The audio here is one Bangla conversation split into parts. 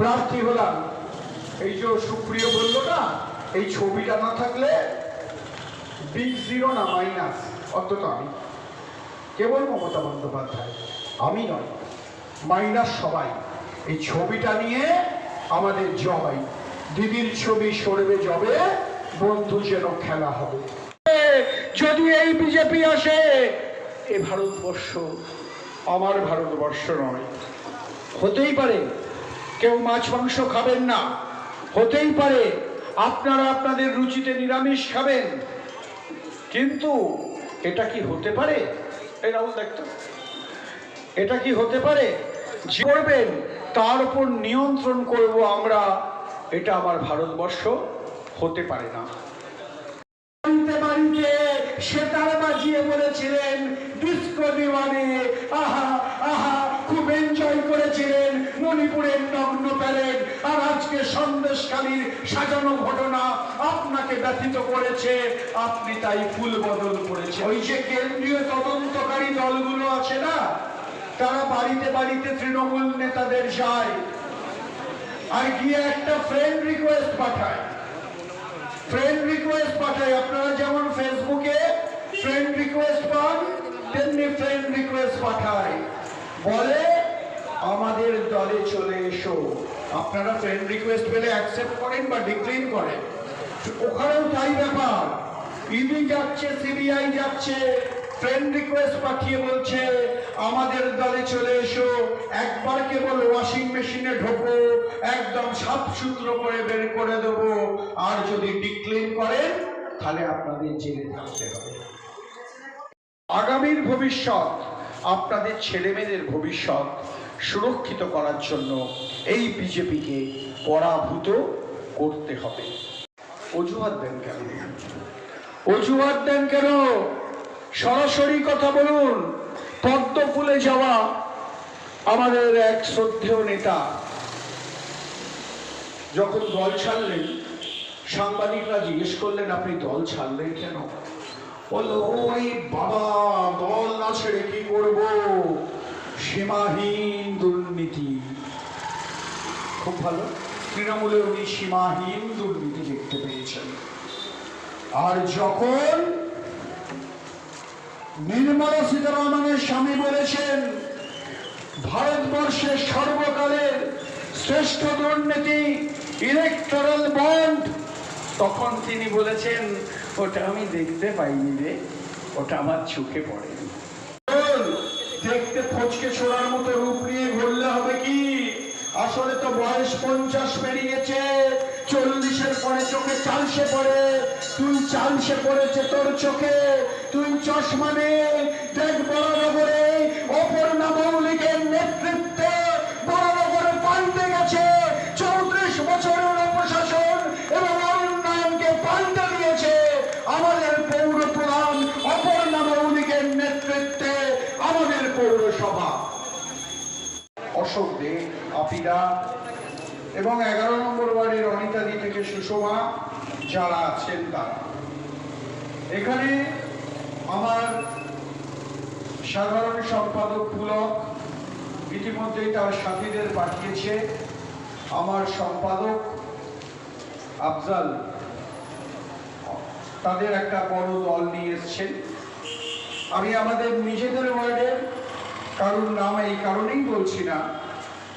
প্রার্থী হলাম। এই যে সুপ্রিয় বলল না এই ছবিটা না থাকলে বিগ জিরো না মাইনাস অন্তত আমি। কেবল মমতা বন্দ্যোপাধ্যায়, আমি নয় মাইনাস সবাই। এই ছবিটা নিয়ে আমাদের জয়। দিদির ছবি সরবে জবে বন্ধু যেন খেলা হবে। যদি এই বিজেপি আসে, এ ভারতবর্ষ আমার ভারতবর্ষ নয়। হতেই পারে কেউ মাছ মাংস খাবেন না। হতেই পারে আপনারা আপনাদের রুচিতে নিরামিষ খাবেন। কিন্তু এটা কি হতে পারে? এই রাহুল দেখতো এটা কি হতে পারে? করবেন, তার উপর নিয়ন্ত্রণ করব আমরা। এটা আমার ভারতবর্ষ হতে পারে না। সেতার বাজিয়ে বলেছিলেন ডিস্কো দিওয়ানে আহা আহা। এনজয় করেছিলেন মণিপুরের নগ্ন আর আজকে সন্দেশখালীর সাজানো ঘটনা আপনাকে ব্যথিত করেছে, আপনি তাই ফুল বদল করেছে ওই যে কেন্দ্রীয় তদন্তকারী দলগুলো আছে না, তারা বাড়িতে বাড়িতে তৃণমূল নেতাদের যায়। আর গিয়ে একটা ফ্রেন্ড রিকোয়েস্ট পাঠায়। ফ্রেন্ড রিকোয়েস্ট পাঠাই আপনারা যেমন ফেসবুকে ফ্রেন্ড রিকোয়েস্ট পান, তেমনি ফ্রেন্ড রিকোয়েস্ট পাঠায়। বলে আমাদের দলে চলে এসো। আপনারা ফ্রেন্ড রিকোয়েস্ট পেলে অ্যাকসেপ্ট করেন বা ডিক্লাইন করেন। ওখানেও তাই ব্যাপার। ইডি যাচ্ছে সিবিআই যাচ্ছে ফ্রেন্ড রিকোয়েস্ট পাঠিয়ে বলছে, আমাদের দলে চলে এসো। একবার কেবল ওয়াশিং মেশিনে ঢোকো, একদম সাত সূত্র করে বের করে দেবো। আর যদি ডিক্লেম করেন, তাহলে আপনাদের জেলে থাকতে হবে। আগামীর ভবিষ্যৎ, আপনাদের ছেলেমেয়েদের ভবিষ্যৎ সুরক্ষিত করার জন্য এই বিজেপিকে পরাভূত করতে হবে। অজুহাত দেন কেন? অজুহাত দেন কেন? সরাসরি কথা বলুন। পদ্ম ফুলে যাওয়া আমাদের এক শ্রদ্ধেয় নেতা। যখন দল ছাড়লেন, সাংবাদিকরা জিজ্ঞেস করলেন, আপনি দল ছাড়লেন কেন? বলল, ওই বাবা, দল না ছেড়ে কি করব? সীমাহীন দুর্নীতি। খুব ভালো। তৃণমূলে উনি সীমাহীন দুর্নীতি দেখতে পেয়েছেন। আর যখন নির্মলা সীতারামনের স্বামী বলেছেন, ভারতবর্ষের সর্বকালের শ্রেষ্ঠ দুর্নীতি ইলেকট্রাল বন্ড তখন তিনি বলেছেন, ওটা আমি দেখতে পাইনি রে, ওটা আমার চোখে পড়েনি। দেখতে ফচকে ছোড়ার মতো রূপ নিয়ে ঘুরলে হবে কি? আসলে তো বয়স পঞ্চাশ পেরিয়েছে, চল্লিশের পরে চোখে চালসে পড়ে, তুই চালসে পড়েছে তোর চোখে, তুই চশমা নে। আপিরা এবং এগারো নম্বর ওয়ার্ডের অনিতাদি থেকে সুষমা যারা আছেন তারা। এখানে আমার সাধারণ সম্পাদক পুলক ইতিমধ্যেই তার সাথীদের পাঠিয়েছে। আমার সম্পাদক আফজাল তাদের একটা বড় দল নিয়ে এসছেন। আমি আমাদের নিজেদের ওয়ার্ডের কারোর নাম এই কারণেই বলছি না।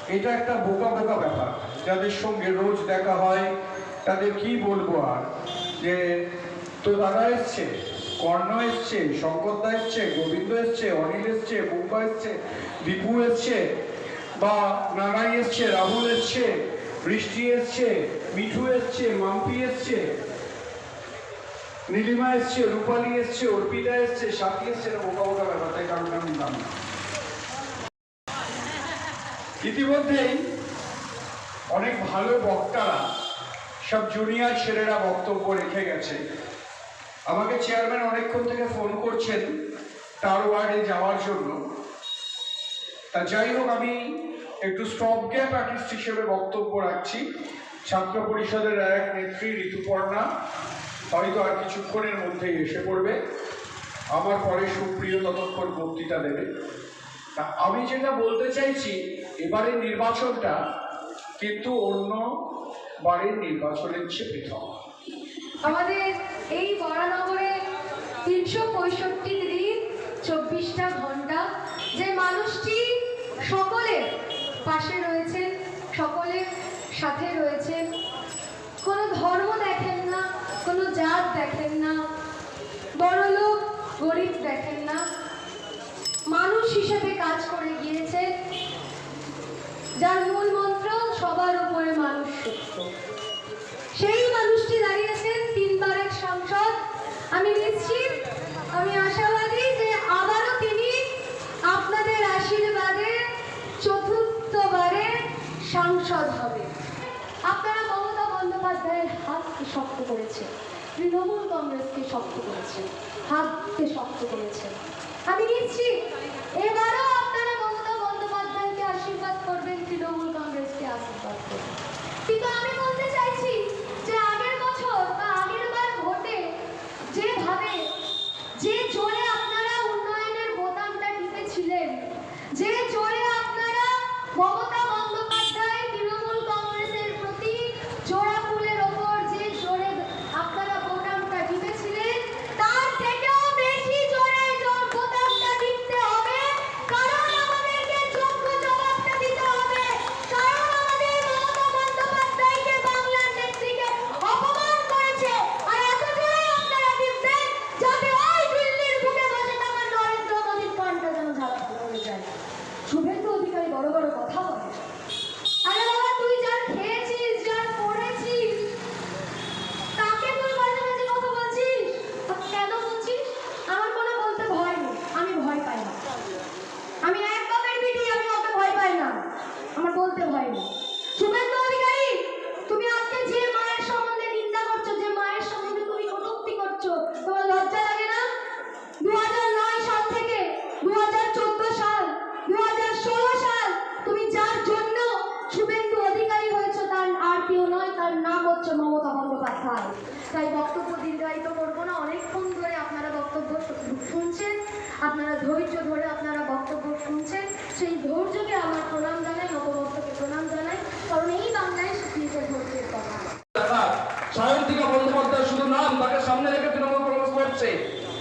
এটা একটা বোকা বোকা ব্যাপার যাদের সঙ্গে রোজ দেখা হয়, তাদের কি বলব আর যে তো দাদা এসছে, কর্ণ এসছে শঙ্করদা এসছে, গোবিন্দ এসছে, অনিল এসছে, বুম্বা এসছে, দীপু এসছে, বা নানাই এসছে, রাহুল এসছে, বৃষ্টি এসছে, মিঠু এসছে, মাম্পি এসছে, নীলিমা এসছে, রূপালী এসছে, অর্পিতা এসছে, সাথী এসছে বোকা বোকা ব্যাপার, তাই কারণ আমি নাম না। ইতিমধ্যেই অনেক ভালো বক্তারা সব জুনিয়র ছেলেরা বক্তব্য রেখে গেছে। আমাকে চেয়ারম্যান অনেকক্ষণ থেকে ফোন করছেন তার ওয়ার্ডে যাওয়ার জন্য। তা যাই হোক, আমি একটু স্টপ গ্যাপ আর্টিস্ট হিসেবে বক্তব্য রাখছি। ছাত্র পরিষদের এক নেত্রী, ঋতুপর্ণা, হয়তো আর কিছুক্ষণের মধ্যেই এসে পড়বে। আমার পরে সুপ্রিয় ততক্ষণ বক্তৃতা দেবে। তা আমি যেটা বলতে চাইছি এবারের নির্বাচনটা কিন্তু অন্য বারের নির্বাচনের চেয়ে পৃথক। আমাদের এই বরানগরে তিনশো পঁয়ষট্টি দিন, চব্বিশটা ঘণ্টা, যে মানুষটি সকলের পাশে রয়েছেন, সকলের সাথে রয়েছেন। কোনো ধর্ম দেখেন না, কোনো জাত দেখেন না, বড়লোক, গরিব দেখেন না। মানুষ হিসেবে কাজ করে গিয়েছেন। যার মূল মন্ত্র, সবার উপরে মানুষ সত্য। সেই মানুষটি দাঁড়িয়েছেন তিনবারের সাংসদ। আমি নিশ্চিত, আমি আশাবাদী যে আবারও তিনি আপনাদের আশীর্বাদে চতুর্থবারে সাংসদ হবে আপনারা মমতা বন্দ্যোপাধ্যায়ের হাতকে শক্ত করেছে তৃণমূল কংগ্রেসকে শক্ত করেছে হাতকে শক্ত করেছে আমি নিশ্চিত, এবারও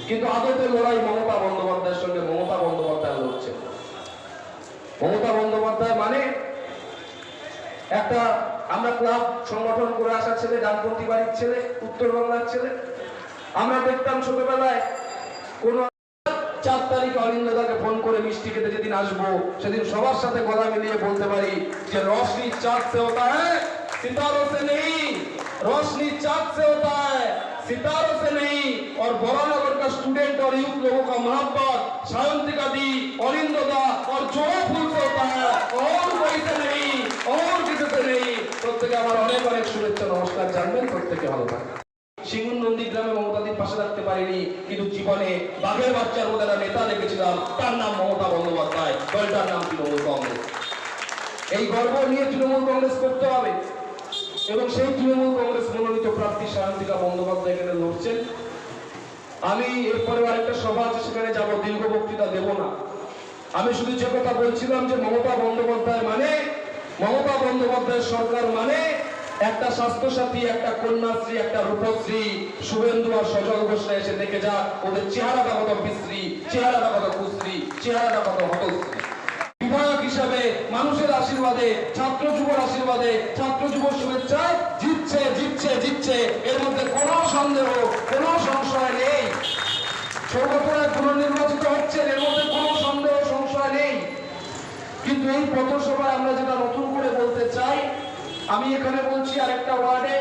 কিন্তু আদতে লড়াই মমতা বন্দ্যোপাধ্যায়ের সঙ্গে মমতা বন্দ্যোপাধ্যায় লড়ছে মমতা বন্দ্যোপাধ্যায় মানে একটা আমরা ক্লাব সংগঠন করে আসা ছেলে ডানপন্থী বাড়ির ছেলে উত্তরবাংলার ছেলে আমরা দেখতাম ছোটবেলায় কোন চার তারিখে অরিন্দদাকে ফোন করে মিষ্টি খেতে যেদিন আসবো সেদিন সবার সাথে গলা মিলিয়ে বলতে পারি যে রোশনি চাঁদ से होता है सितारों से नहीं रोशनी चाँद से होता है सितारों से नहीं और बरानगर का स्टूडेंट और यूथ लोगों का मोहब्बत सायंतिका दी অরিন্দদা और जोड़ा फूल से होता है और कोई से नहीं और किसी से नहीं প্রত্যেকে আমার অনেক অনেক শুভেচ্ছা নমস্কার জানবেন প্রত্যেকে ভালো থাকবেন সিঙ্গুর নন্দীগ্রামে মমতাদির পাশে থাকতে পারিনি কিন্তু জীবনে বাঘের বাচ্চার মধ্যে একটা নেতা দেখেছিলাম তার নাম মমতা বন্দ্যোপাধ্যায় দলটার নাম তৃণমূল কংগ্রেস এই গর্ব নিয়ে তৃণমূল কংগ্রেস করতে হবে এবং সেই তৃণমূল কংগ্রেস মনোনীত প্রার্থী সায়ন্তিকা বন্দ্যোপাধ্যায় এখানে লড়ছেন আমি এরপরে আরেকটা সভা আছে, সেখানে যাব। দীর্ঘ বক্তৃতা দেব না। আমি শুধু যে কথা বলছিলাম যে মমতা বন্দ্যোপাধ্যায় মানে মমতা বন্দ্যোপাধ্যায় সরকার মানে একটা স্বাস্থ্যসাথী, একটা কন্যাশ্রী, একটা রূপশ্রী, শুভেন্দু আর সজল ঘোষরা এসে দেখে যাক, ওদের চেহারাটা কত বিশ্রী চেহারাটা কত কুশ্রী চেহারাটা কত হতশ্রী। বিধায়ক হিসাবে মানুষের আশীর্বাদে, ছাত্র যুবর আশীর্বাদে, ছাত্র যুব শুভেচ্ছায় জিতছে জিতছে জিতছে। এর মধ্যে কোনো সন্দেহ সর্বত্র পুনর্নির্বাচিত হচ্ছেন, এর মধ্যে কোনো সন্দেহ, সংশয় নেই। কিন্তু এই পথসভায় আমরা যেটা নতুন করে বলতে চাই, আমি এখানে বলছি আরেকটা ওয়ার্ডে।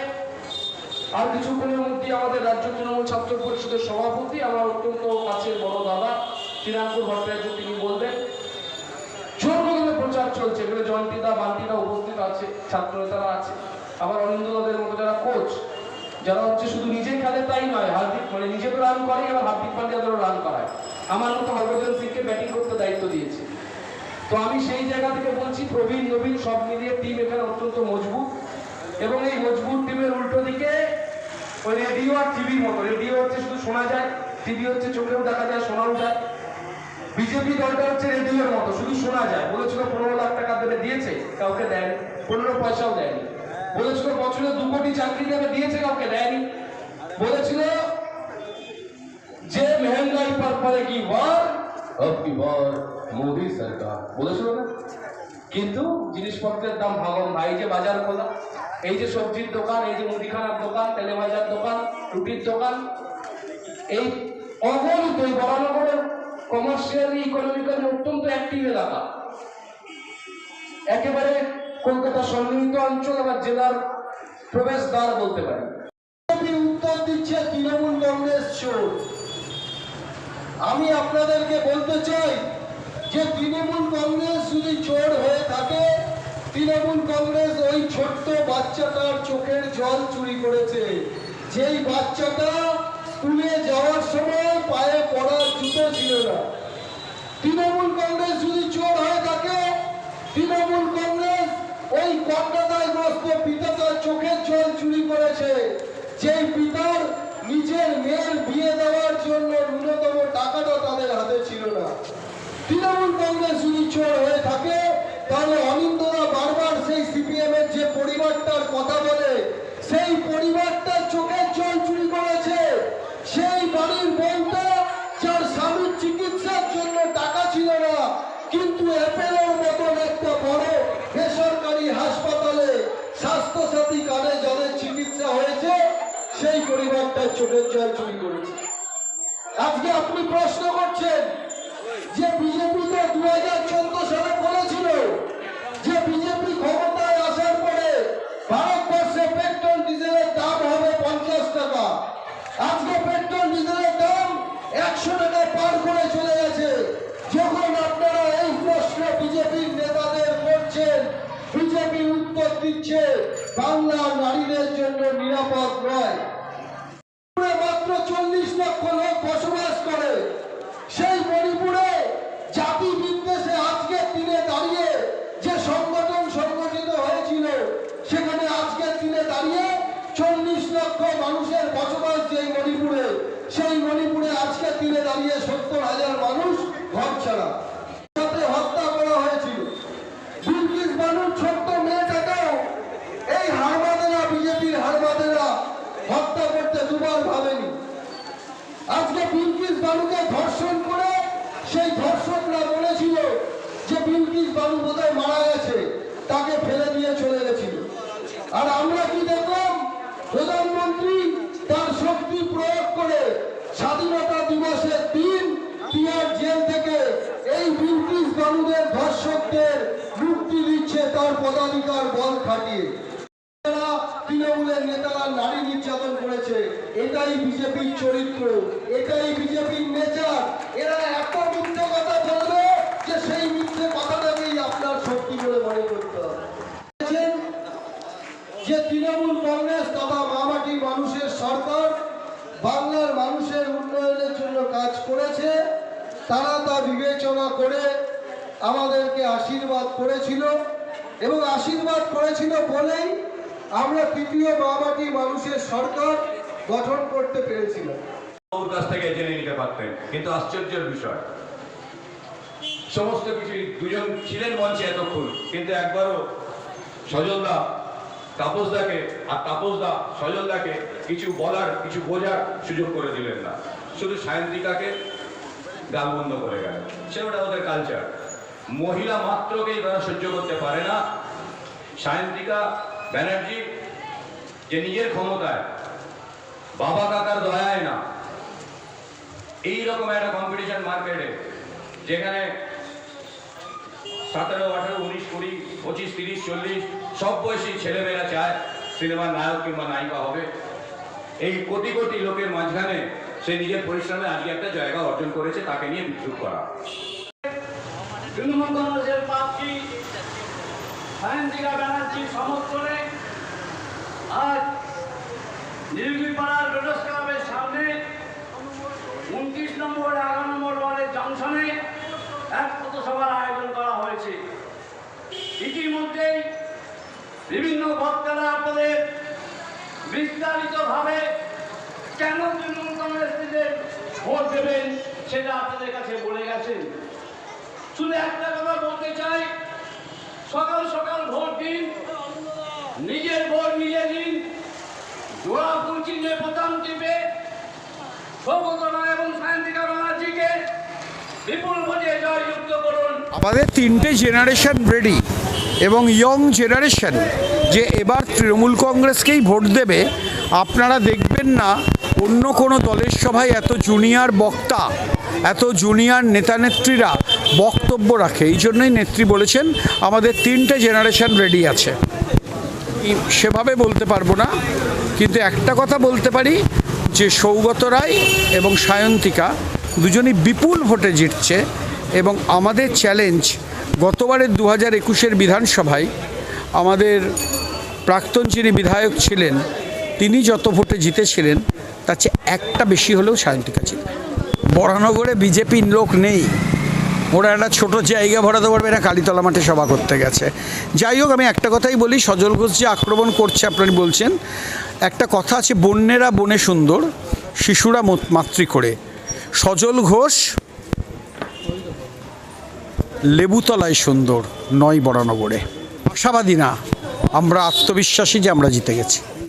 আর কিছুক্ষণের মধ্যে আমাদের রাজ্য তৃণমূল ছাত্র পরিষদের সভাপতি, আমার অত্যন্ত কাছের বড় দাদা শ্রীরামপুর ভট্টাচার্য, তিনি বলবেন কদমে প্রচার চলছে। এখানে জন্টিদা বান্টিদা উপস্থিত আছে ছাত্র নেতারা আছে। আবার অনিন্দদের মতো যারা কোচ যারা হচ্ছে শুধু নিজে খেলে তাই নয়, হার্দিক মানে নিজে তো রান করে এবার হার্দিক পান্ডিয়াদেরও রান করায়। আমার মতো হরভজন সিংকে ব্যাটিং করতে দায়িত্ব দিয়েছে। তো আমি সেই জায়গা থেকে বলছি, প্রবীণ, নবীন সব মিলিয়ে টিম এখানে অত্যন্ত মজবুত এবং এই মজবুত টিমের উল্টো দিকে ওই রেডিও আর টিভির মতো রেডিও হচ্ছে শুধু শোনা যায় টিভি হচ্ছে চোখেও দেখা যায়, শোনাও যায়। বিজেপি দলটা হচ্ছে রেডিওর মতো, শুধু শোনা যায়। বলেছিল পনেরো লাখ টাকা দেবে, দিয়েছে, কাউকে দেয়নি, পনেরো পয়সাও দেয়নি। বলেছিল, বছরে দু কোটি চাকরি নেবে, দিয়েছে কাউকে, দেয়নি। বলেছিল, যে মেহঙ্গাই পর পরে কি বার আপনি বার মোদী সরকার। বলেছিল না? কিন্তু জিনিসপত্রের দাম ভাগন ভাই যে বাজার খোলা, এই যে সবজির দোকান, এই যে মুদিখানার দোকান তেলে বাজার দোকান, রুটির দোকান, এই অগণিত এই বরানগরের কমার্শিয়াল ইকোনমিক্যাল অত্যন্ত অ্যাক্টিভ এলাকা। একেবারে কলকাতা সন্নিহিত অঞ্চল আবার জেলার প্রবেশদ্বার বলতে পারি উত্তর দিচ্ছে তৃণমূল কংগ্রেস চোর। আমি আপনাদেরকে বলতে চাই যে তৃণমূল কংগ্রেস যদি চোর হয়ে থাকে, তৃণমূল কংগ্রেস ওই ছোট্ট বাচ্চাটার চোখের জল চুরি করেছে। যেই বাচ্চাটা স্কুলে যাওয়ার সময় পায়ে পড়ার জুতো ছিল না। তৃণমূল কংগ্রেস যদি চোর হয়ে থাকে, তৃণমূল কংগ্রেস ওই কন্যাদায়গ্রস্ত পিতাটার চোখের জল চুরি করেছে। যেই পিতার নিজের মেয়ের বিয়ে দেওয়ার জন্য ন্যূনতম টাকাটা তাদের হাতে ছিল না। তৃণমূল কংগ্রেস যদি চোর হয়ে থাকে, তাহলে অনিন্দরা বারবার সেই সিপিএম এর যে পরিবারটার কথা বলে, সেই পরিবারটার সেই পরিবারটা চোখের জল চুরি করেছে। আজকে আপনি প্রশ্ন করছেন যে বিজেপি দু হাজার চোদ্দ সালে বলেছিল যে বিজেপি ক্ষমতায় আসার পরে ভারতবর্ষে পেট্রোল, ডিজেলের দাম হবে পঞ্চাশ টাকা। আজকে পেট্রোল, ডিজেলের দাম একশো টাকা পার করে চলে গেছে। যখন আপনারা এই প্রশ্ন বিজেপির নেতাদের করছেন বিজেপি উত্তর দিচ্ছে বাংলা নারীদের জন্য নিরাপদ নয়। লক্ষ লোক বসবাস করে। সেই মণিপুরে জাতি বিদ্বেষে আজকের দিনে দাঁড়িয়ে যে সংগঠন সংগঠিত হয়েছিল, সেখানে আজকের দিনে দাঁড়িয়ে চল্লিশ লক্ষ মানুষের বসবাস যে মণিপুরে, সেই মণিপুরে আজকের দিনে দাঁড়িয়ে সত্তর হাজার মানুষ ঘর ছাড়া সাথে হত্যা করা হয়েছিল বিলকিস বানুর ছোট্ট মেয়েটাকেও এই হারমাদেরা বিজেপির হারমাদেরা হত্যা করতে দুবার ভাবেনি আজকে বিলকিস বানুকে ধর্ষণ করে, সেই ধর্ষকরা বলেছিল যে বিলকিস বানু বোধহয় মারা গেছে, তাকে ফেলে দিয়ে চলে গেছিল। আর আমরা কি দেখলাম? প্রধানমন্ত্রী তার শক্তি প্রয়োগ করে স্বাধীনতা দিবসের দিন তিহার জেল থেকে এই বিলকিস বানুদের ধর্ষকদের মুক্তি দিচ্ছে তার পদাধিকার বল খাটিয়ে। তৃণমূলের নেতারা নারী নির্যাতন করেছে, এটাই বিজেপির চরিত্র। এটাই বিজেপির নেচার। এরা এত মিথ্যে কথা বলবে যে সেই মিথ্যে কথাটাকেই আপনার শক্তি বলে মনে করতে হবে। যে তৃণমূল কংগ্রেস তথা মামাটি মানুষের সরকার বাংলার মানুষের উন্নয়নের জন্য কাজ করেছে, তারা তা বিবেচনা করে আমাদেরকে আশীর্বাদ করেছিল এবং আশীর্বাদ করেছিল বলেই আমরা তৃতীয় মামাটি মানুষের সরকার গঠন করতে পেরেছিলাম। ওর কাছ থেকে জেনে নিতে পারতেন, কিন্তু আশ্চর্যের বিষয়। সমস্ত কিছু দুজন ছিলেন মঞ্চে এতক্ষণ, কিন্তু একবারও সজলদা তাপসদাকে আর তাপসদা সজলদাকে কিছু বলার, কিছু বোঝার সুযোগ করে দিলেন না। শুধু সায়ন্তিকাকে গালবন্ধ করে গেল সে ওটা ওদের কালচার মহিলা মাত্রকেই তারা সহ্য করতে পারে না। সায়ন্তিকা ব্যানার্জি যে নিজের ক্ষমতায়, বাবা কাকার দয়ায় না এইরকম একটা কম্পিটিশন মার্কেটে যেখানে সতেরো, আঠারো, উনিশ, কুড়ি, পঁচিশ, তিরিশ, চল্লিশ, সব বয়সী ছেলেমেয়েরা চায় সিনেমার নায়ক কিংবা নায়িকা হবে। এই কোটি কোটি লোকের মাঝখানে সে নিজের পরিশ্রমে আজকে একটা জায়গা অর্জন করেছে, তাকে নিয়ে বিদ্রুপ করা। সমর্থনে আজ সামনে উনত্রিশ নম্বর এগারো নম্বর ওয়ার্ডের জংশনে এক পথসভার আয়োজন করা হয়েছে। ইতিমধ্যেই বিভিন্ন বক্তারা আপনাদের বিস্তারিতভাবে কেন তৃণমূল কংগ্রেসীদের ভোট দেবেন সেটা আপনাদের কাছে বলে গেছেন। শুধু একটা কথা বলতে চাই, সকাল সকাল ভোট দিন, নিজের ভোট নিজে দিন, জোড়া ফুল চিহ্নে প্রথম টিপে আমাদের তিনটে জেনারেশন রেডি এবং ইয়ং জেনারেশন যে এবার তৃণমূল কংগ্রেসকেই ভোট দেবে, আপনারা দেখবেন না অন্য কোনো দলের সভায় এত জুনিয়র বক্তা, এত জুনিয়র নেতানেত্রীরা বক্তব্য রাখে। এই জন্যই নেত্রী বলেছেন, আমাদের তিনটে জেনারেশন রেডি আছে। সেভাবে বলতে পারব না, কিন্তু একটা কথা বলতে পারি যে সৌগত রায় এবং সায়ন্তিকা। দুজনই বিপুল ভোটে জিতছে এবং আমাদের চ্যালেঞ্জ গতবারের দু হাজার একুশের বিধানসভায় আমাদের প্রাক্তন যিনি বিধায়ক ছিলেন, তিনি যত ভোটে জিতেছিলেন, তার চেয়ে একটা বেশি হলেও সায়ন্তিকা ছিল। বরানগরে বিজেপির লোক নেই। ওরা একটা ছোটো জায়গা ভরাতে পারবে না, কালীতলা মাঠে সভা করতে গেছে। যাই হোক, আমি একটা কথাই বলি, সজল ঘোষ যে আক্রমণ করছে আপনারা বলছেন একটা কথা আছে, বন্যেরা বনে সুন্দর, শিশুরা মাতৃ করে। সজল ঘোষ লেবুতলায় সুন্দর, নয় বরানগরে। আশাবাদী না, আমরা আত্মবিশ্বাসী যে আমরা জিতে গেছি।